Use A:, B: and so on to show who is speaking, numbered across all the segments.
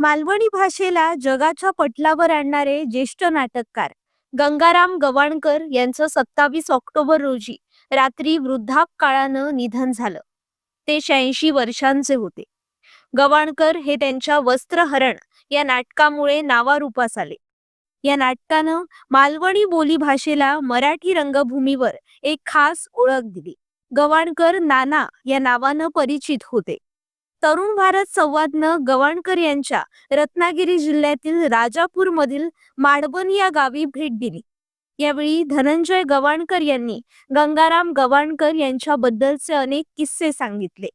A: मालवणी भाषेला जगाच्या पटलावर आणणारे ज्येष्ठ नाटककार गंगाराम गवाणकर यांचं सत्तावीस ऑक्टोबर रोजी रात्री वृद्धापकाळानं निधन झालं. ते शहाऐंशी वर्षांचे होते. गवाणकर हे त्यांच्या वस्त्रहरण या नाटकामुळे नावारूपास आले. या नाटकानं मालवणी बोली भाषेला मराठी रंगभूमीवर एक खास ओळख दिली. गवाणकर नाना या नावानं परिचित होते. तरुण भारत संवादनं गवाणकर यांच्या रत्नागिरी जिल्ह्यातील राजापूर मधील माडबन या गावी भेट दिली. यावेळी धनंजय गवाणकर यांनी गंगाराम गवाणकर यांच्याबद्दलचे अनेक किस्से सांगितले.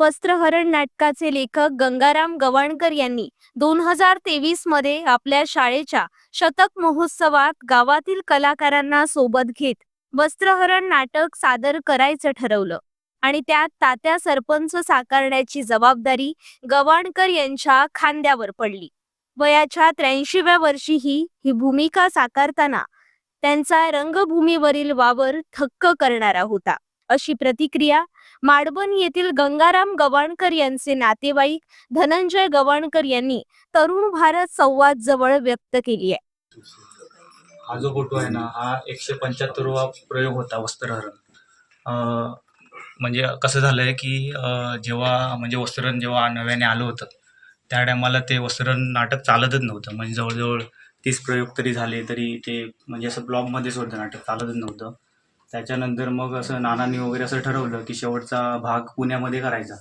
A: वस्त्रहरण नाटकाचे लेखक गंगाराम गवाणकर यांनी दोन हजार तेवीसमध्ये आपल्या शाळेच्या शतक महोत्सवात गावातील कलाकारांना सोबत घेत वस्त्रहरण नाटक सादर करायचं ठरवलं. आणि त्यात तात्या सरपंच साकारण्याची जबाबदारी गवाणकर यांच्या खांद्यावर पडली. वयाच्या त्र्याऐंशीव्या वर्षी ही ही भूमिका साकारताना त्यांचा रंगभूमीवरील वावर थक्क करणारा होता. अशी प्रतिक्रिया माडबन येथील गंगाराम गवाणकर यांचे नातेवाईक धनंजय गवाणकर यांनी तरुण भारत संवाद जवळ व्यक्त केली आहे.
B: हा जो फोटो आहे ना हा एकशे पंच्याहत्तरवा प्रयोग होता वस्त्रहरण. म्हणजे कसं झालं आहे की जेव्हा म्हणजे वस्त्रण जेव्हा नव्याने आलं होतं त्या टायमाला ते वस्त्रण नाटक चालतच नव्हतं. म्हणजे जवळजवळ तीस प्रयोग तरी झाले तरी ते म्हणजे असं ब्लॉगमध्येच होतं नाटक चालतच नव्हतं. त्याच्यानंतर मग असं नानांनी वगैरे असं ठरवलं की शेवटचा भाग पुण्यामध्ये करायचा.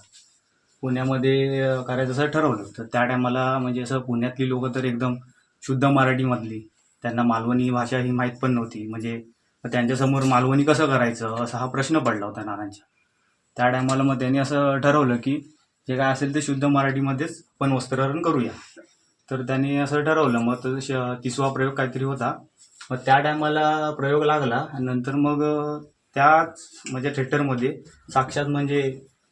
B: पुण्यामध्ये करायचं असं ठरवलं. तर त्या टायमाला म्हणजे असं पुण्यातली लोकं तर एकदम शुद्ध मराठीमधली. त्यांना मालवणी भाषा ही माहीत पण नव्हती. म्हणजे त्यांच्यासमोर मालवणी कसं करायचं असा हा प्रश्न पडला होता नानांच्या. त्या टायमाला मग त्यांनी असं ठरवलं की जे काय असेल ते शुद्ध मराठीमध्येच पण वस्त्रहरण करूया. तर त्यांनी असं ठरवलं मग तिसवा प्रयोग काहीतरी होता. मग त्या टायमाला प्रयोग लागला नंतर मग त्याच म्हणजे थिएटरमध्ये साक्षात म्हणजे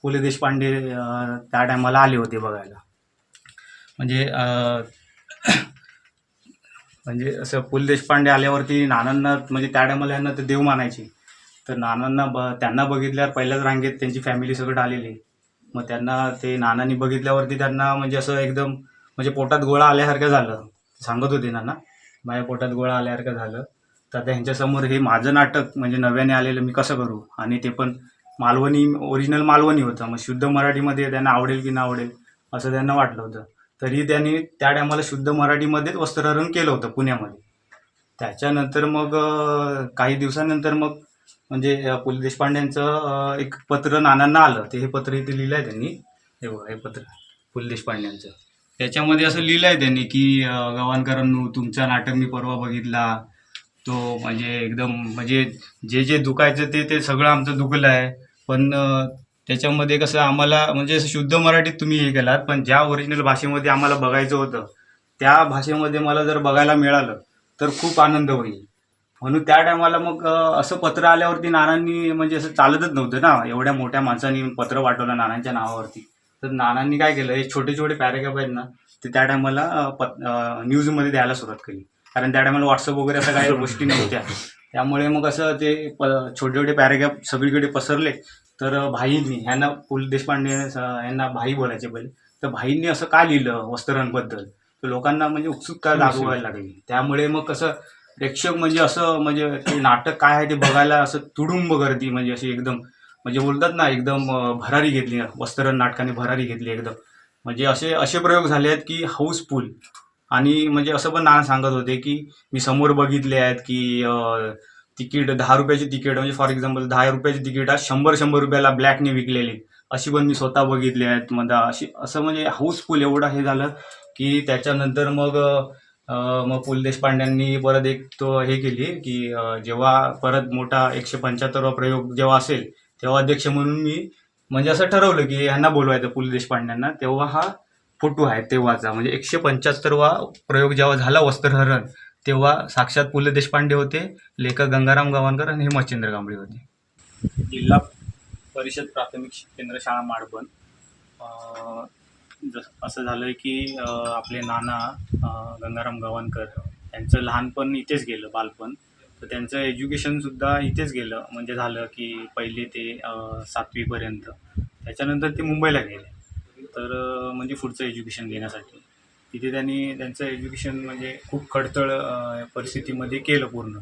B: पु ल देशपांडे त्या टायमाला आले होते बघायला. म्हणजे म्हणजे असं पु ल देशपांडे आल्यावरती नानांना म्हणजे त्या टायमाला यांना ते देव मानायचे. तर नानांना ब त्यांना बघितल्यावर पहिल्याच रांगेत त्यांची फॅमिली सगळं आलेली मग त्यांना ते नानांनी बघितल्यावरती त्यांना म्हणजे असं एकदम म्हणजे पोटात गोळा आल्यासारखं झालं. सांगत होते नाना माझ्या पोटात गोळा आल्यासारखं झालं. तर आता ह्यांच्यासमोर हे माझं नाटक म्हणजे नव्याने आलेलं मी कसं करू? आणि ते पण मालवणी ओरिजिनल मालवणी होतं. मग शुद्ध मराठीमध्ये त्यांना आवडेल की नाही आवडेल असं त्यांना वाटलं होतं. तरी त्यांनी त्या टायमाला शुद्ध मराठीमध्येच वस्त्रहरण केलं होतं पुण्यामध्ये. त्याच्यानंतर मग काही दिवसानंतर मग म्हणजे पु ल देशपांड्यांचं एक पत्र नानांना आलं. ते हे पत्र इथे लिहिलं आहे त्यांनी. हे बघा हे पत्र. पु ल देशपांड्यांचं त्याच्यामध्ये असं लिहिलं आहे त्यांनी की अं, तुमचा नाटक मी परवा बघितला. तो म्हणजे एकदम म्हणजे जे जे दुखायचं ते ते सगळं आमचं दुखलं आहे पण त्याच्यामध्ये कसं आम्हाला म्हणजे असं शुद्ध मराठीत तुम्ही हे केलात पण ज्या ओरिजिनल भाषेमध्ये आम्हाला बघायचं होतं त्या भाषेमध्ये मला जर बघायला मिळालं तर खूप आनंद होईल. म्हणून त्या टायमाला मग असं पत्र आल्यावरती नानांनी म्हणजे असं चालतच नव्हतं ना. एवढ्या मोठ्या माणसांनी पत्र पाठवलं नानांच्या नावावरती. तर नानांनी काय केलं हे छोटे छोटे पॅरेग्राफ आहेत ना ते त्या टायमाला पत न्यूजमध्ये द्यायला सुरुवात केली. कारण त्या टायमाला व्हॉट्सअप वगैरे असं काही गोष्टी नव्हत्या. त्यामुळे मग असं ते छोटे छोटे पॅरेग्राफ सगळीकडे पसरले. तर भाईंनी ह्यांना पु ल देशपांडे यांना भाई बोलायचे पहिले. तर भाईंनी असं का लिहिलं वस्त्रहरणबद्दल तर लोकांना म्हणजे उत्सुकता दाखवायला लागली. त्यामुळे मग कसं प्रेक्षक म्हणजे असं म्हणजे ते नाटक काय आहे ते बघायला असं तुडुंब गर्दी म्हणजे अशी एकदम म्हणजे बोलतात ना एकदम भरारी घेतली वस्त्र नाटकाने भरारी घेतली एकदम. म्हणजे असे असे प्रयोग झाले आहेत की हाऊसफुल. आणि म्हणजे असं पण नाना सांगत होते की मी समोर बघितले आहेत की तिकीट दहा रुपयाची तिकीट म्हणजे फॉर एक्झाम्पल दहा रुपयाची तिकीट आज शंभर शंभर रुपयाला ब्लॅकने विकलेली. अशी पण मी स्वतः बघितली आहेत. मग अशी असं म्हणजे हाऊसफुल एवढं हे झालं की त्याच्यानंतर मग मग पु ल देशपांड्यांनी परत एक तो हे केली की जेव्हा परत मोठा एकशे पंच्याहत्तरवा प्रयोग जेव्हा असेल तेव्हा अध्यक्ष म्हणून मी म्हणजे असं ठरवलं की ह्यांना बोलवायचं पु ल देशपांड्यांना तेव्हा हा फोटो आहे तेव्हाचा. म्हणजे एकशे पंच्याहत्तरवा प्रयोग जेव्हा झाला वस्त्रहरण तेव्हा साक्षात पु ल देशपांडे होते लेखक गंगाराम गावणकर आणि हेमचंद्र कांबळे होते. जिल्हा परिषद प्राथमिक केंद्र शाळा माडबन. जसं असं झालं की आपले नाना गंगाराम गवाणकर यांचं लहानपण इथेच गेलं बालपण. तर त्यांचं एज्युकेशनसुद्धा इथेच गेलं. म्हणजे झालं की पहिले ते सातवीपर्यंत. त्याच्यानंतर ते मुंबईला गेले. तर म्हणजे पुढचं एज्युकेशन घेण्यासाठी. तिथे त्यांनी त्यांचं एज्युकेशन म्हणजे खूप खडतळ परिस्थितीमध्ये केलं पूर्ण.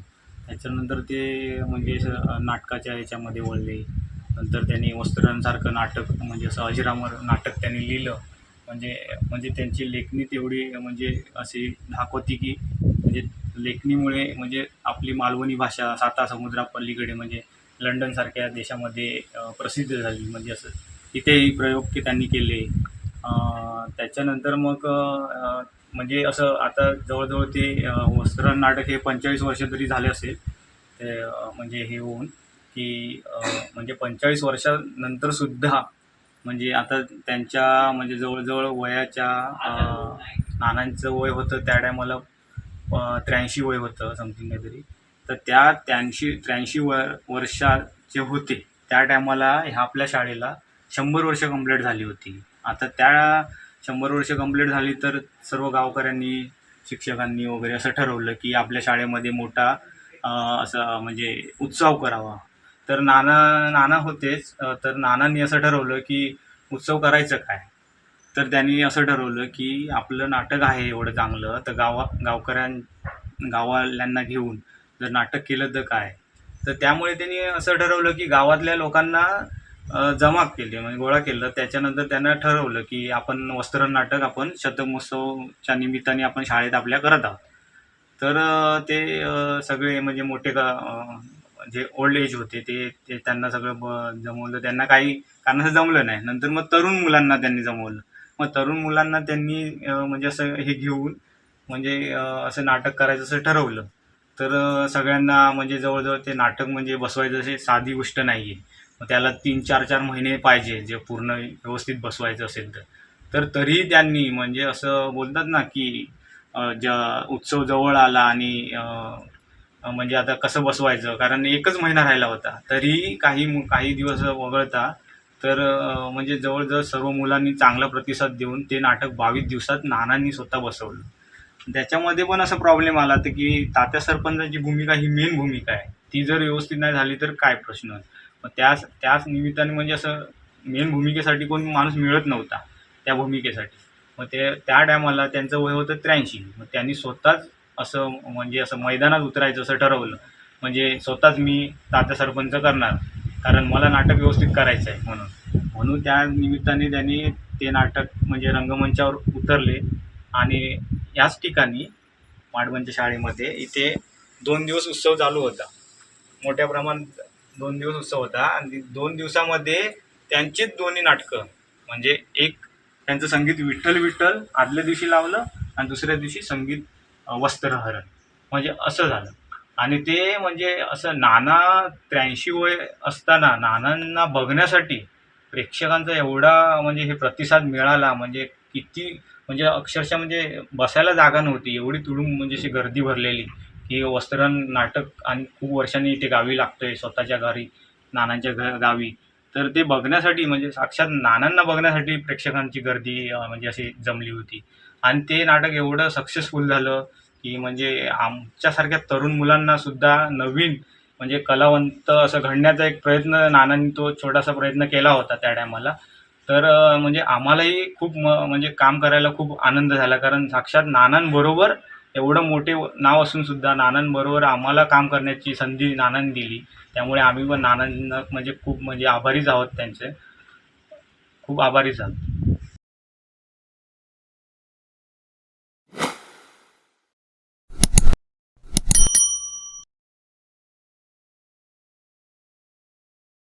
B: त्याच्यानंतर ते म्हणजे नाटकाच्या याच्यामध्ये वळले. नंतर त्यांनी वस्त्रांसारखं नाटक म्हणजे असं अजिरामर नाटक त्यांनी लिहिलं. म्हणजे म्हणजे त्यांची लेखणी तेवढी म्हणजे अशी दाखवती की म्हणजे लेखणीमुळे म्हणजे आपली मालवणी भाषा साता समुद्रापलीकडे म्हणजे लंडनसारख्या देशामध्ये प्रसिद्ध झाली. म्हणजे असं तिथेही प्रयोग की त्यांनी केले. त्याच्यानंतर मग म्हणजे असं आता जवळजवळ ते वस्त्र नाटक हे पंचेचाळीस वर्ष तरी झाले असेल ते म्हणजे हे होऊन की म्हणजे पंचेचाळीस वर्षानंतरसुद्धा म्हणजे आता त्यांच्या म्हणजे जवळजवळ वयाच्या नानांचं वय होतं त्या टायमाला त्र्याऐंशी वय होतं समथिंग काहीतरी. तर त्या त्र्याऐंशी त्र्याऐंशी व वर्षाचे होते त्या टायमाला ह्या आपल्या शाळेला शंभर वर्ष कंप्लीट झाली होती. आता त्या शंभर वर्ष कंप्लीट झाली तर सर्व गावकऱ्यांनी शिक्षकांनी वगैरे असं ठरवलं की आपल्या शाळेमध्ये मोठा असा म्हणजे उत्सव करावा. तर नाना नाना होतेच. तर नानांनी असं ठरवलं की उत्सव करायचं काय? तर त्यांनी असं ठरवलं की आपलं नाटक आहे एवढं चांगलं तर गावा गावकऱ्यां गावाल्यांना घेऊन जर नाटक केलं तर काय? तर त्यामुळे त्यांनी असं ठरवलं की गावातल्या लोकांना जमा केले म्हणजे गोळा केलं. त्याच्यानंतर त्यांना ठरवलं की आपण वस्त्र नाटक आपण शतमहोत्सवच्या निमित्ताने आपण शाळेत आपल्या करत आहोत. तर ते सगळे म्हणजे मोठे का जे ओल्ड एज होते ते ते त्यांना सगळं ब जमवलं. त्यांना काही कारणाचं जमलं नाही. नंतर मग तरुण मुलांना त्यांनी जमवलं. मग तरुण मुलांना त्यांनी म्हणजे असं हे घेऊन म्हणजे असं नाटक करायचं असं ठरवलं. तर सगळ्यांना म्हणजे जवळजवळ ते नाटक म्हणजे बसवायचं असे साधी गोष्ट नाही आहे मग त्याला तीन चार चार महिने पाहिजे जे पूर्ण व्यवस्थित बसवायचं असेल तर. तर तरीही त्यांनी म्हणजे असं बोलतात ना की ज्या उत्सव जवळ आला आणि म्हणजे आता कसं बसवायचं? कारण एकच महिना राहिला होता. तरीही काही मु- काही दिवस वगळता तर म्हणजे जवळजवळ सर्व मुलांनी चांगला प्रतिसाद देऊन ते नाटक बावीस दिवसात नानांनी स्वतः बसवलं. त्याच्यामध्ये पण असा प्रॉब्लेम आला तर की तात्या सरपंचाची भूमिका ही मेन भूमिका आहे. ती जर व्यवस्थित नाही झाली तर काय प्रश्न? मग त्याच त्याच निमित्ताने म्हणजे असं मेन भूमिकेसाठी कोण माणूस मिळत नव्हता त्या भूमिकेसाठी. मग ते त्या टायमाला त्यांचं वय होतं त्र्याऐंशी. मग त्यांनी स्वतःच असं म्हणजे असं मैदानात उतरायचं असं ठरवलं. म्हणजे स्वतःच मी तात्या सरपंच करणार. कारण मला नाटक व्यवस्थित करायचं आहे म्हणून. म्हणून त्या निमित्ताने त्यांनी ते नाटक म्हणजे रंगमंचावर उतरले. आणि याच ठिकाणी माडबनच्या शाळेमध्ये इथे दोन दिवस उत्सव चालू होता. मोठ्या प्रमाणात दोन दिवस उत्सव होता. आणि दोन दिवसामध्ये त्यांचीच दोन्ही नाटकं म्हणजे एक त्यांचं संगीत विठ्ठल विठ्ठल आदल्या दिवशी लावलं आणि दुसऱ्या दिवशी संगीत वस्त्रहरण. म्हणजे असं झालं. आणि ते म्हणजे असं नाना त्र्याऐंशी वय असताना नानांना बघण्यासाठी प्रेक्षकांचा एवढा म्हणजे हे प्रतिसाद मिळाला. म्हणजे किती म्हणजे अक्षरशः म्हणजे बसायला जागा नव्हती. एवढी तुडूंब म्हणजे अशी गर्दी भरलेली की वस्त्रण नाटक आणि खूप वर्षांनी इथे गावी लागतंय स्वतःच्या घरी नानांच्या घ गावी. तर ते बघण्यासाठी म्हणजे साक्षात नानांना बघण्यासाठी प्रेक्षकांची गर्दी म्हणजे अशी जमली होती. आणि ते नाटक एवढं सक्सेसफुल झालं. की म्हणजे आमच्यासारख्या तरुण मुलांना सुद्धा नवीन म्हणजे कलावंत असं घडण्याचा एक प्रयत्न नानांनी तो छोटासा प्रयत्न केला होता त्या टायमाला. तर म्हणजे आम्हालाही खूप म म्हणजे काम करायला खूप आनंद झाला. कारण साक्षात नानांबरोबर एवढं मोठे नाव असून सुद्धा नानांबरोबर आम्हाला काम करण्याची संधी नानांनी दिली. त्यामुळे आम्ही पण नानांना म्हणजे खूप म्हणजे आभारीच आहोत त्यांचे. खूप आभारीच आहोत.